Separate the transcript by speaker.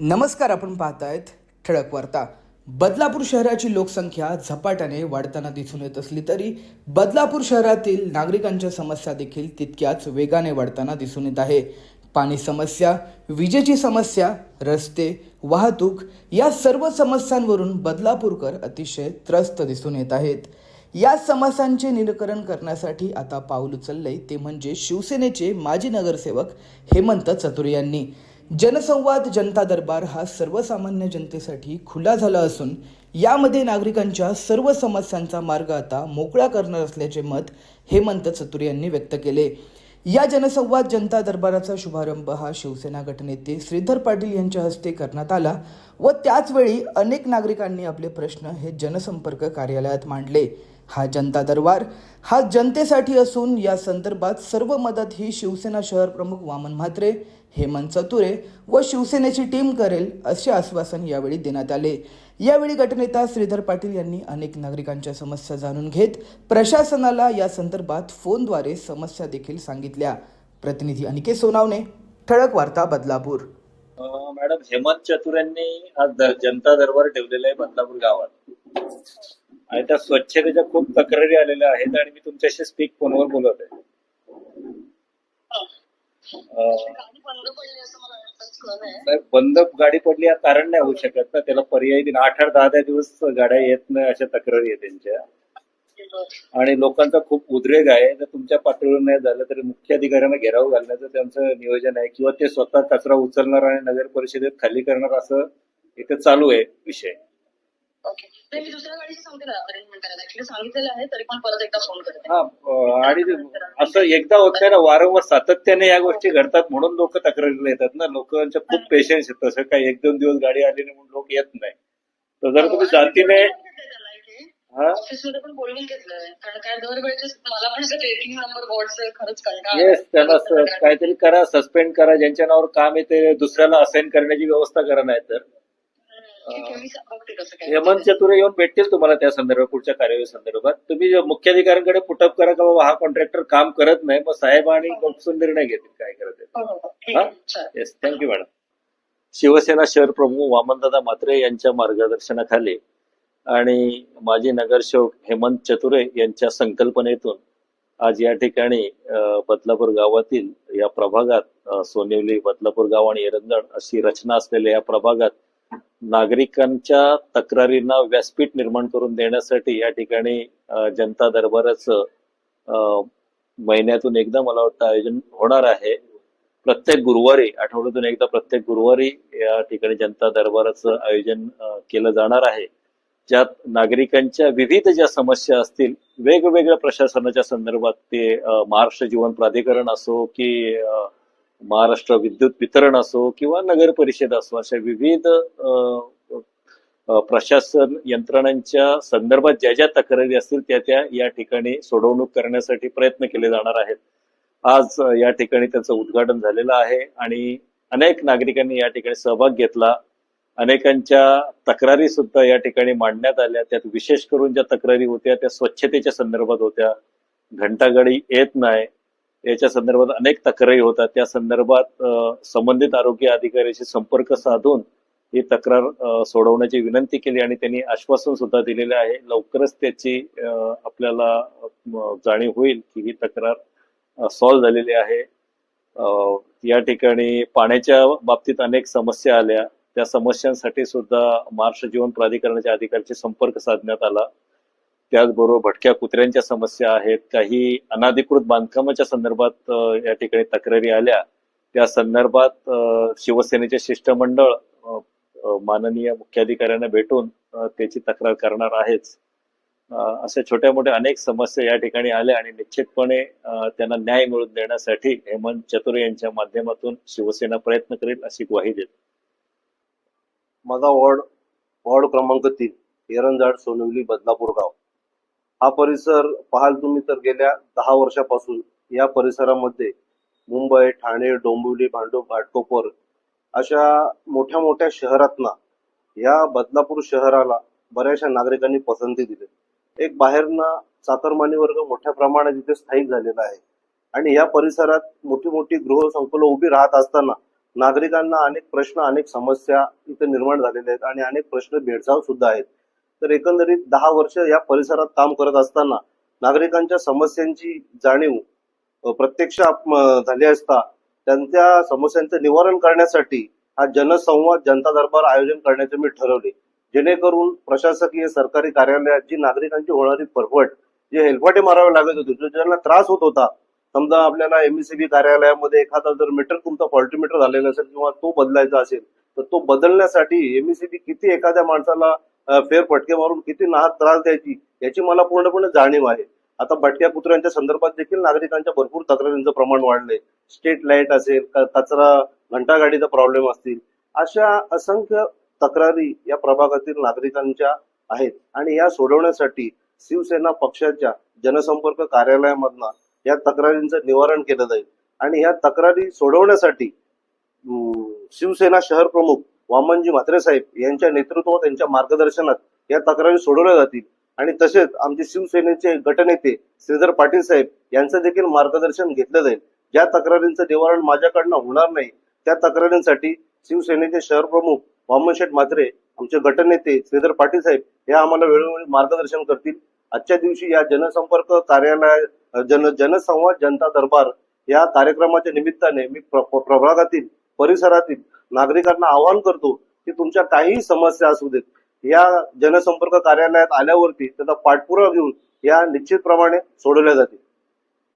Speaker 1: नमस्कार आपण पाहतायत ठळक वार्ता. बदलापूर शहराची लोकसंख्या झपाट्याने वाढताना दिसून येत असली तरी बदलापूर शहरातील नागरिकांच्या समस्या देखील तितक्याच वेगाने वाढताना दिसून येत आहे. पाणी समस्या विजेची समस्या रस्ते वाहतूक या सर्व समस्यांवरून बदलापूरकर अतिशय त्रस्त दिसून येत आहेत. या समस्यांचे निराकरण करण्यासाठी आता पाऊल उचलले ते म्हणजे शिवसेनेचे माजी नगरसेवक हेमंत चतुर यांनी. जनसंवाद जनता दरबार हा सर्वसामान्य जनतेसाठी खुला झाला असून यामध्ये नागरिकांच्या सर्व समस्यांचा मार्ग आता मोकळा करणार असल्याचे मत हेमंत चतुर यांनी व्यक्त केले. या जनसंवाद जनता दरबाराचा शुभारंभ हा शिवसेना गटनेते श्रीधर पाटील यांच्या हस्ते करण्यात आला व त्याचवेळी अनेक नागरिकांनी आपले प्रश्न हे जनसंपर्क कार्यालयात मांडले. हा जनता दरबार हा जनतेसाठी असून या संदर्भात सर्व मदत ही शिवसेना शहर प्रमुख वामन म्हात्रे हेमंत चतुरे व शिवसेनेची टीम करेल असे आश्वासन यावेळी देण्यात आले. यावेळी गटनेता श्रीधर पाटील यांनी अनेक नागरिकांच्या समस्या जाणून घेत प्रशासनाला या संदर्भात फोनद्वारे समस्या देखील सांगितल्या. प्रतिनिधी अनिकेत सोनावणे ठळक वार्ता बदलापूर.
Speaker 2: मॅडम हेमंत चतुर यांनी आज जनता दरबार ठेवलेला आहे बदलापूर गावात. आणि त्या स्वच्छतेच्या खूप तक्रारी आलेल्या आहेत आणि मी तुमच्याशी स्पीक फोनवर बोलत आहे.
Speaker 3: बंद
Speaker 2: गाडी पडली या कारण नाही होऊ शकत ना. त्याला पर्यायी दिन आठ आठ दहा दहा दिवस गाड्या येत नाही अशा तक्रारी आहेत त्यांच्या. आणि लोकांचा खूप उद्रेक आहे. जर तुमच्या पातळीवर नाही झालं तर मुख्य अधिकाऱ्यांना घेराव घालण्याचं त्यांचं नियोजन आहे किंवा ते स्वतः कचरा उचलणार आणि नगर परिषदेत खाली करणार असं इथे चालू आहे विषय.
Speaker 3: नाही मी दुसऱ्या गाडीची सांगते ना अरेंजमेंट करायला ऍक्च्युली सांगितलेलं आहे तरी पण परत एकदा फोन करते.
Speaker 2: हा अं, आणि असं एकदा होत नाही ना वारंवार सातत्याने या गोष्टी घडतात म्हणून लोक तक्रारीला येतात ना. लोकांच्या खूप पेशन्स आहेत तसं काही एक दोन दिवस गाडी आली नाही म्हणून लोक येत नाही. तर जर तुम्ही जातीने हा?
Speaker 3: ऑफिसमध्ये पण बोलवून घेतलंय. कारण काय दरवेळेचे मला पण असं ट्रेकिंग नंबर बोर्डचे खरंच कंटाळा
Speaker 2: येस त्याला स- काहीतरी करा सस्पेंड करा. ज्यांच्या नावावर काम आहे ते दुसऱ्याला असाइन करण्याची व्यवस्था करा नाही तर
Speaker 3: ठीक आहे मी बघते कसं काय
Speaker 2: हेमंत चतुरे येऊन भेटतील तुम्हाला त्या संदर्भात पुढच्या कार्यवाही संदर्भात. तुम्ही जे मुख्याधिकाऱ्यांकडे पुटअप करा का बाबा हा कॉन्ट्रॅक्टर काम करत नाही मग साहेब आणि लोकसून निर्णय घेतील काय करत
Speaker 3: हो हो हो. ठीक
Speaker 2: हा?
Speaker 3: आहे चालेल.
Speaker 2: येस थँक्यू मॅडम शिवसेना शहर प्रमुख वामनदादा मात्रे यांच्या मार्गदर्शनाखाली आणि माजी नगरसेवक हेमंत चतुरे यांच्या संकल्पनेतून आज या ठिकाणी बदलापूर गावातील या प्रभागात सोनिवली बदलापूर गाव आणि एरंदळ अशी रचना असलेल्या या प्रभागात नागरिकांच्या तक्रारींना व्यासपीठ निर्माण करून देण्यासाठी या ठिकाणी जनता दरबाराचं महिन्यातून एकदा मला वाटतं आयोजन होणार आहे. प्रत्येक गुरुवारी आठवड्यातून एकदा प्रत्येक गुरुवारी या ठिकाणी जनता दरबाराचं आयोजन केलं जाणार आहे. ज्यात नागरिकांच्या विविध ज्या समस्या असतील वेगवेगळ्या प्रशासनाच्या संदर्भात ते महाराष्ट्र जीवन प्राधिकरण असो की महाराष्ट्र विद्युत वितरण असो किंवा नगर परिषद असो अशा विविध प्रशासन यंत्रणांच्या संदर्भात ज्या ज्या तक्रारी असतील त्या त्या या ठिकाणी सोडवणूक करण्यासाठी प्रयत्न केले जाणार आहेत. आज या ठिकाणी त्याचं उद्घाटन झालेलं आहे आणि अनेक नागरिकांनी या ठिकाणी सहभाग घेतला. अनेकांच्या तक्रारी सुद्धा या ठिकाणी मांडण्यात आल्या. त्यात विशेष करून ज्या तक्रारी होत्या त्या स्वच्छतेच्या संदर्भात होत्या. घंटागाडी येत नाही. याच्या संदर्भात अनेक तक्रारी होतात. त्या संदर्भात संबंधित आरोग्य अधिकाऱ्याशी संपर्क साधून ही तक्रार सोडवण्याची विनंती केली आणि त्यांनी आश्वासन सुद्धा दिलेले आहे. लवकरच त्याची आपल्याला जाणीव होईल की ही तक्रार सॉल्व्ह झालेली आहे. अ, या ठिकाणी पाण्याच्या बाबतीत अनेक समस्या आल्या. त्या समस्यांसाठी सुद्धा महाराष्ट्र जीवन प्राधिकरणाच्या अधिकाऱ्याशी संपर्क साधण्यात आला. त्याचबरोबर भटक्या कुत्र्यांच्या समस्या आहेत काही अनाधिकृत बांधकामाच्या संदर्भात या ठिकाणी तक्रारी आल्या. त्या संदर्भात शिवसेनेचे शिष्टमंडळ माननीय मुख्याधिकाऱ्यांना भेटून त्याची तक्रार करणार आहेच. अशा छोट्या मोठ्या अनेक समस्या या ठिकाणी आल्या आणि निश्चितपणे त्यांना न्याय मिळवून देण्यासाठी हेमंत चतुरे यांच्या माध्यमातून शिवसेना प्रयत्न करेल अशी ग्वाही देत.
Speaker 4: माझा वॉर्ड वॉर्ड क्रमांक तीन एरंजाड सोनवली बदलापूर गाव. हा परिसर पाहाल तुम्ही तर गेल्या दहा वर्षापासून या परिसरामध्ये मुंबई ठाणे डोंबिवली भांडूप घाटकोपर अशा मोठ्या मोठ्या शहरातना या बदलापूर शहराला बऱ्याचशा नागरिकांनी पसंती दिली. एक बाहेरना चाकरमानी वर्ग मोठ्या प्रमाणात इथे स्थायिक झालेला आहे. आणि या परिसरात मोठी मोठी गृहसंकुलं उभी राहत असताना नागरिकांना अनेक प्रश्न अनेक समस्या इथे निर्माण झालेल्या आहेत आणि अनेक प्रश्न भेडसाव सुद्धा आहेत. तर एकंदरीत दहा वर्ष या परिसरात काम करत असताना नागरिकांच्या समस्यांची जाणीव प्रत्यक्ष झाली असता त्यांच्या समस्यांचं निवारण करण्यासाठी हा जनसंवाद जनता दरबार आयोजन करण्याचे मी ठरवले. जेणेकरून प्रशासकीय सरकारी कार्यालयात जी नागरिकांची होणारी परवट जे हेलपाटे मारावे लागत होते जो ज्यांना त्रास होत होता समजा आपल्याला एमएससीबी कार्यालयामध्ये एखादा जर मीटर तुमचा फॉल्टी मीटर झालेला असेल किंवा तो बदलायचा असेल तर तो बदलण्यासाठी एमएससीबी किती एखाद्या माणसाला फेर फटके मारून किती नाहक त्रास द्यायची याची मला पूर्णपणे जाणीव आहे. आता भटक्या कुत्र्यांच्या संदर्भात देखील नागरिकांच्या भरपूर तक्रारींचं प्रमाण वाढलंय. स्ट्रीट लाइट असेल कचरा घंटागाडीचा प्रॉब्लेम असतील अशा असंख्य तक्रारी या प्रभागातील नागरिकांच्या आहेत. आणि या सोडवण्यासाठी शिवसेना पक्षाच्या जनसंपर्क कार्यालयामधनं या तक्रारींचं निवारण केलं जाईल. आणि या तक्रारी सोडवण्यासाठी शिवसेना शहर प्रमुख वामनजी म्हात्रे साहेब यांच्या नेतृत्वात यांच्या मार्गदर्शनात या तक्रारी सोडवल्या जातील. आणि तसेच आमचे शिवसेनेचे गटनेते श्रीधर पाटील साहेब यांचं देखील मार्गदर्शन घेतलं जाईल. ज्या तक्रारींचं निवारण माझ्याकडनं होणार नाही त्या तक्रारींसाठी शिवसेनेचे शहर प्रमुख वामनशेठ म्हात्रे आमचे गटनेते श्रीधर पाटील साहेब हे आम्हाला वेळोवेळी मार्गदर्शन करतील. आजच्या दिवशी या जनसंपर्क कार्यालय जन जनसंवाद जनता दरबार या कार्यक्रमाच्या निमित्ताने मी प्र- प्र- प्रभागातील परिसरातील नागरिकांना आवाहन करतो की तुमच्या काही समस्या असू देत या जनसंपर्क कार्यालयात आल्यावरती त्याचा पाठपुरावा घेऊन या निश्चितप्रमाणे सोडवल्या जातील.